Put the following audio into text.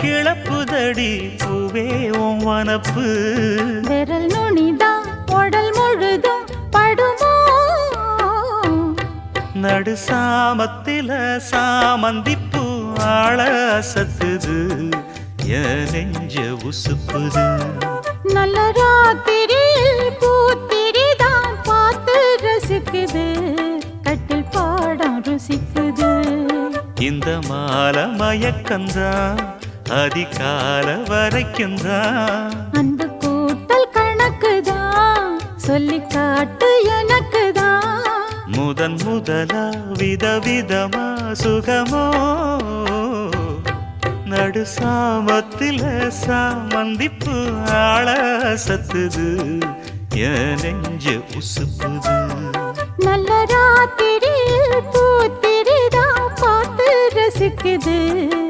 கிளப்புதடி பூவே உன் வனப்பு. விரல் நுனிதான் உடல் முழுதும் படுமோ? நடு சாமத்தில சாமந்திப்பூ ஆள அசத்துது நெஞ்ச உசுப்புது. நல்ல ராத்திரியில் பூத்திரிதான் பார்த்து ரசிக்குது கட்டில் பாடம் ருசிக்குது. இந்த மால மயக்கந்தான் அதிகால வரைக்கும் தான். அன்பு கூட்டல் கணக்குதான். சொல்லி காட்டு எனக்குதான். முதன் முதலா விதவிதமா சுகமோ? நடு சாமத்தில சாமந்திப்பு ஆள சத்துது. என் நெஞ்ச உசுப்புது நல்ல ராத்திரியில் பூத்திரிதான் பார்த்து ரசிக்குது.